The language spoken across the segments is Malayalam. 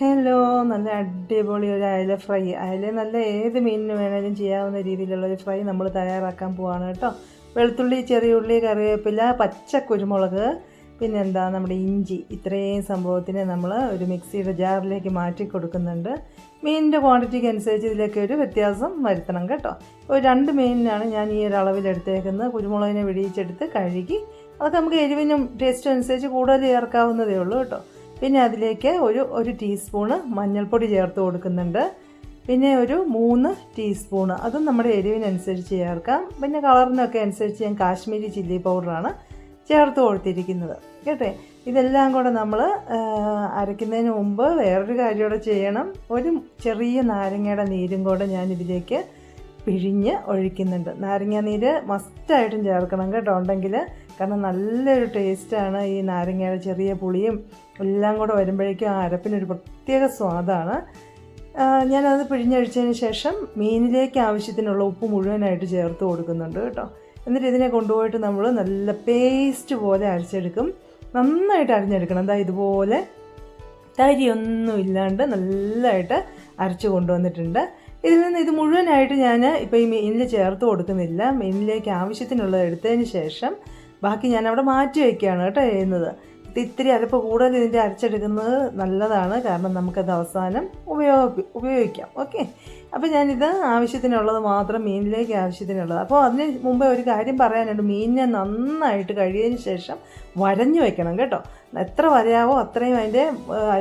ഹലോ നല്ല അടിപൊളി ഒരു അയല ഫ്രൈ. അയല നല്ല ഏത് മീനിന് വേണമെങ്കിലും ചെയ്യാവുന്ന രീതിയിലുള്ള ഒരു ഫ്രൈ നമ്മൾ തയ്യാറാക്കാൻ പോവാണ് കേട്ടോ. വെളുത്തുള്ളി ചെറിയ ഉള്ളി കറിവേപ്പില പച്ച കുരുമുളക് പിന്നെന്താ നമ്മുടെ ഇഞ്ചി. ഇത്രയും സംഭവത്തിനെ നമ്മൾ ഒരു മിക്സിയുടെ ജാറിലേക്ക് മാറ്റി കൊടുക്കുന്നുണ്ട്. മീനിന്റെ ക്വാണ്ടിറ്റിക്ക് അനുസരിച്ച് ഇതിലേക്ക് ഒരു വ്യത്യാസം വരുത്തണം കേട്ടോ. ഒരു രണ്ട് മീനിനാണ് ഞാൻ ഈ ഒരു അളവിൽ എടുത്തേക്കുന്നത്. കുരുമുളകിനെ വെടിയിച്ചെടുത്ത് കഴുകി അതൊക്കെ നമുക്ക് എരിവിനും ടേസ്റ്റും അനുസരിച്ച് കൂടുതൽ ചേർക്കാവുന്നതേ ഉള്ളൂ കേട്ടോ. പിന്നെ അതിലേക്ക് ഒരു ഒരു ടീസ്പൂണ് മഞ്ഞൾപ്പൊടി ചേർത്ത് കൊടുക്കുന്നുണ്ട്. പിന്നെ ഒരു മൂന്ന് ടീസ്പൂണ്. അതും നമ്മുടെ എരിവിനനുസരിച്ച് ചേർക്കാം. പിന്നെ കളറിനൊക്കെ അനുസരിച്ച് ഞാൻ കാശ്മീരി ചില്ലി പൗഡറാണ് ചേർത്ത് കൊടുത്തിരിക്കുന്നത്. കേട്ടെ? ഇതെല്ലാം കൂടെ നമ്മൾ അരയ്ക്കുന്നതിന് മുമ്പ് വേറൊരു കാര്യം കൂടെ ചെയ്യണം. ഒരു ചെറിയ നാരങ്ങയുടെ നീരും കൂടെ ഞാൻ ഇതിലേക്ക് പിഴിഞ്ഞ് ഒഴിക്കുന്നുണ്ട്. നാരങ്ങ നീര് മസ്റ്റായിട്ടും ചേർക്കണം കേട്ടോ. ഉണ്ടെങ്കിൽ കാരണം നല്ലൊരു ടേസ്റ്റാണ് ഈ നാരങ്ങയുടെ ചെറിയ പുളിയും എല്ലാം കൂടെ വരുമ്പോഴേക്കും ആ അരപ്പിനൊരു പ്രത്യേക സ്വാദാണ്. ഞാനത് പിഴിഞ്ഞഴിച്ചതിന് ശേഷം മീനിലേക്ക് ആവശ്യത്തിനുള്ള ഉപ്പ് മുഴുവനായിട്ട് ചേർത്ത് കൊടുക്കുന്നുണ്ട് കേട്ടോ. എന്നിട്ട് ഇതിനെ കൊണ്ടുപോയിട്ട് നമ്മൾ നല്ല പേസ്റ്റ് പോലെ അരച്ചെടുക്കും. നന്നായിട്ട് അരിഞ്ഞെടുക്കണം. എന്താ ഇതുപോലെ തരിയൊന്നും ഇല്ലാണ്ട് നല്ലതായിട്ട് അരച്ച് കൊണ്ടുവന്നിട്ടുണ്ട്. ഇതിൽ നിന്ന് ഇത് മുഴുവനായിട്ട് ഞാൻ ഇപ്പോൾ ഈ മീനിൽ ചേർത്ത് കൊടുക്കുന്നില്ല. മീനിലേക്ക് ആവശ്യത്തിനുള്ളത് എടുത്തതിന് ശേഷം ബാക്കി ഞാൻ അവിടെ മാറ്റി വയ്ക്കുകയാണ് കേട്ടോ ചെയ്യുന്നത്. ഇത്തിരി അരപ്പ് കൂടുതൽ ഇതിന്റെ അരച്ചെടുക്കുന്നത് നല്ലതാണ്. കാരണം നമുക്കത് അവസാനം ഉപയോഗ ഉപയോഗിക്കാം. ഓക്കെ? അപ്പോൾ ഞാനിത് ആവശ്യത്തിനുള്ളത് മാത്രം മീനിലേക്ക് ആവശ്യത്തിനുള്ളത്. അപ്പോൾ അതിന് മുമ്പേ ഒരു കാര്യം പറയാനുണ്ട്. മീനിനെ നന്നായിട്ട് കഴിയതിന് ശേഷം വരഞ്ഞു വയ്ക്കണം കേട്ടോ. എത്ര വരയാവോ അത്രയും അതിന്റെ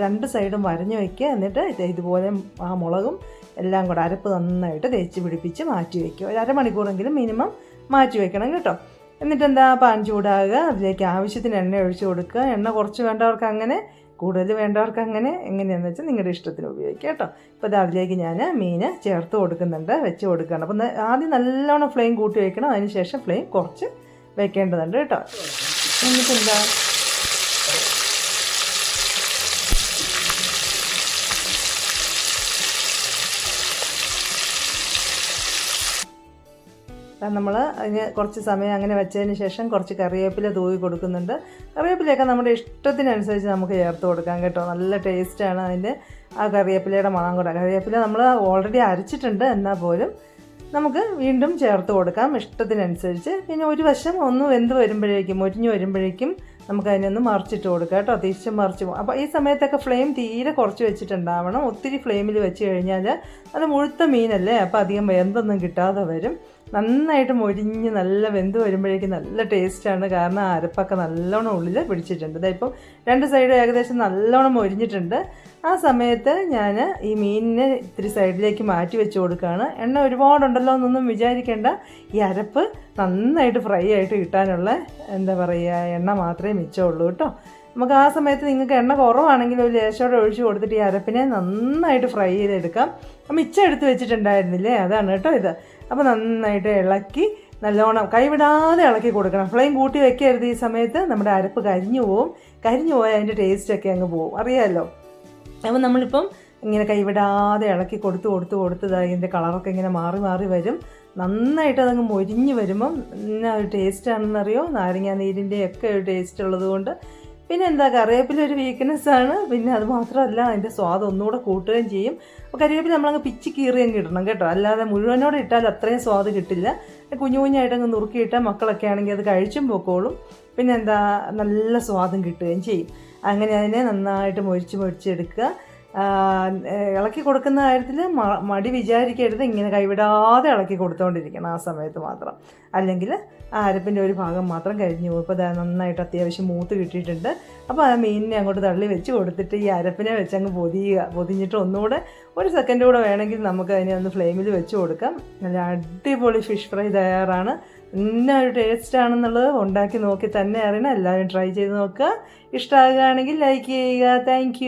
രണ്ട് സൈഡും വരഞ്ഞു വയ്ക്കുക എന്നിട്ട് ഇതുപോലെ ആ മുളകും എല്ലാം കൂടെ അരപ്പ് നന്നായിട്ട് തേച്ച് പിടിപ്പിച്ച് മാറ്റി വയ്ക്കുക. ഒരു അരമണിക്കൂറെങ്കിലും മിനിമം മാറ്റി വയ്ക്കണം കേട്ടോ. എന്നിട്ട് എന്താ പാൻ ചൂടാകുക അതിലേക്ക് ആവശ്യത്തിന് എണ്ണ ഒഴിച്ചു കൊടുക്കുക. എണ്ണ കുറച്ച് വേണ്ടവർക്ക് അങ്ങനെ കൂടുതൽ വേണ്ടവർക്ക് അങ്ങനെ എങ്ങനെയാണെന്ന് വെച്ചാൽ നിങ്ങളുടെ ഇഷ്ടത്തിന് ഉപയോഗിക്കുക കേട്ടോ. ഇപ്പോൾ അതിലേക്ക് ഞാൻ മീൻ ചേർത്ത് കൊടുക്കുന്നുണ്ട് വെച്ച് കൊടുക്കുകയാണ്. അപ്പം ആദ്യം നല്ലോണം ഫ്ലെയിം കൂട്ടി വയ്ക്കണം അതിന് ശേഷം ഫ്ലെയിം കുറച്ച് വെക്കേണ്ടതുണ്ട് കേട്ടോ. എന്നിട്ട് നമ്മൾ അതിന് കുറച്ച് സമയം അങ്ങനെ വെച്ചതിന് ശേഷം കുറച്ച് കറിവേപ്പില തൂവി കൊടുക്കുന്നുണ്ട്. കറിവേപ്പിലയൊക്കെ നമ്മുടെ ഇഷ്ടത്തിനനുസരിച്ച് നമുക്ക് ചേർത്ത് കൊടുക്കാം കേട്ടോ. നല്ല ടേസ്റ്റാണ് അതിന്റെ ആ കറിവേപ്പിലയുടെ മണം കൂടെ. കറിവേപ്പില നമ്മൾ ഓൾറെഡി അരച്ചിട്ടുണ്ട് എന്നാൽ പോലും നമുക്ക് വീണ്ടും ചേർത്ത് കൊടുക്കാം ഇഷ്ടത്തിനനുസരിച്ച്. പിന്നെ ഒരു വശം ഒന്ന് വെന്ത് വരുമ്പോഴേക്കും മുരിഞ്ഞ് വരുമ്പോഴേക്കും നമുക്ക് അതിനൊന്ന് മറിച്ചിട്ട് കൊടുക്കാം കേട്ടോ. തിരിച്ച് മറിച്ച് അപ്പോൾ ഈ സമയത്തൊക്കെ ഫ്ലെയിം തീരെ കുറച്ച് വെച്ചിട്ടുണ്ടാവണം. ഒത്തിരി ഫ്ലെയിമിൽ വെച്ച് കഴിഞ്ഞാൽ അത് മുഴുത്ത മീനല്ലേ? അപ്പോൾ അധികം വെന്തൊന്നും കിട്ടാതെ വരും. നന്നായിട്ട് മൊരിഞ്ഞ് നല്ല വെന്ത് വരുമ്പോഴേക്കും നല്ല ടേസ്റ്റാണ് കാരണം അരപ്പൊക്കെ നല്ലോണം ഉള്ളിൽ പിടിച്ചിട്ടുണ്ട്. ഇതായിപ്പം രണ്ട് സൈഡും ഏകദേശം നല്ലോണം മൊരിഞ്ഞിട്ടുണ്ട്. ആ സമയത്ത് ഞാൻ ഈ മീനിനെ ഇത്തിരി സൈഡിലേക്ക് മാറ്റി വെച്ച് കൊടുക്കുകയാണ് എണ്ണ ഒരുപാടുണ്ടല്ലോ എന്നൊന്നും വിചാരിക്കേണ്ട. ഈ അരപ്പ് നന്നായിട്ട് ഫ്രൈ ആയിട്ട് കിട്ടാനുള്ള എന്താ പറയുക എണ്ണ മാത്രമേ മിച്ചമുള്ളൂ കേട്ടോ. നമുക്ക് ആ സമയത്ത് നിങ്ങൾക്ക് എണ്ണ കുറവാണെങ്കിൽ ഒരു ലേശോടെ ഒഴിച്ച് കൊടുത്തിട്ട് ഈ അരപ്പിനെ നന്നായിട്ട് ഫ്രൈ ചെയ്തെടുക്കാം. മിച്ചം എടുത്ത് വെച്ചിട്ടുണ്ടായിരുന്നില്ലേ? അതാണ് കേട്ടോ ഇത്. അപ്പോൾ നന്നായിട്ട് ഇളക്കി നല്ലോണം കൈവിടാതെ ഇളക്കി കൊടുക്കണം. ഫ്ലെയിം കൂട്ടി വെക്കരുത് ഈ സമയത്ത്. നമ്മുടെ അരപ്പ് കരിഞ്ഞു പോവും. കരിഞ്ഞു പോയാൽ അതിന്റെ ടേസ്റ്റൊക്കെ അങ്ങ് പോവും. അറിയാമല്ലോ അപ്പോൾ നമ്മളിപ്പം ഇങ്ങനെ കൈവിടാതെ ഇളക്കി കൊടുത്ത് കൊടുത്ത് കൊടുത്ത് അതിന്റെ കളറൊക്കെ ഇങ്ങനെ മാറി മാറി വരും. നന്നായിട്ട് അതങ്ങ് മൊരിഞ്ഞ് വരുമ്പം എന്നാ ഒരു ടേസ്റ്റാണെന്നറിയോ നാരങ്ങാ നീരിന്റെ ഒക്കെ ഒരു ടേസ്റ്റ് ഉള്ളതുകൊണ്ട് പിന്നെ എന്താ കറിവേപ്പില ഒരു വീക്ക്നെസ് ആണ്. പിന്നെ അത് മാത്രമല്ല അതിന്റെ സ്വാദം ഒന്നുകൂടെ കൂട്ടുകയും ചെയ്യും. അപ്പോൾ കറിവേപ്പില നമ്മളങ്ങ് പിച്ചി കീറിയും ഇടണം കേട്ടോ. അല്ലാതെ മുഴുവനോടെ ഇട്ടാൽ അത്രയും സ്വാദ് കിട്ടില്ല. കുഞ്ഞു കുഞ്ഞായിട്ടങ്ങ് നുറുക്കിയിട്ടാൽ മക്കളൊക്കെ ആണെങ്കിൽ അത് കഴിച്ചും പോക്കോളും. പിന്നെ എന്താ നല്ല സ്വാദം കിട്ടുകയും ചെയ്യും. അങ്ങനെ അതിനെ നന്നായിട്ട് മൊരിച്ച് മൊരിച്ചെടുക്കുക ഇളക്കി കൊടുക്കുന്ന കാര്യത്തിൽ മടി വിചാരിക്കരുത്. ഇങ്ങനെ കൈവിടാതെ ഇളക്കി കൊടുത്തുകൊണ്ടിരിക്കണം ആ സമയത്ത് മാത്രം. അല്ലെങ്കിൽ ആ അരപ്പിന്റെ ഒരു ഭാഗം മാത്രം കഴിഞ്ഞു പോകും. ഇപ്പോൾ നന്നായിട്ട് അത്യാവശ്യം മൂത്ത് കിട്ടിയിട്ടുണ്ട്. അപ്പോൾ ആ മീനിനെ അങ്ങോട്ട് തള്ളി വെച്ച് കൊടുത്തിട്ട് ഈ അരപ്പിനെ വെച്ച് അങ്ങ് പൊതിയുക പൊതിഞ്ഞിട്ട് ഒന്നുകൂടെ ഒരു സെക്കൻഡ് കൂടെ വേണമെങ്കിൽ നമുക്ക് അതിനെ ഒന്ന് ഫ്ലെയിമിൽ വെച്ച് കൊടുക്കാം. നല്ല അടിപൊളി ഫിഷ് ഫ്രൈ തയ്യാറാണ്. ഇന്ന ഒരു ടേസ്റ്റ് ആണെന്നുള്ളത് ഉണ്ടാക്കി നോക്കി തന്നെ അറിയണം. എല്ലാവരും ട്രൈ ചെയ്ത് നോക്കുക. ഇഷ്ടമാകുകയാണെങ്കിൽ ലൈക്ക് ചെയ്യുക. താങ്ക്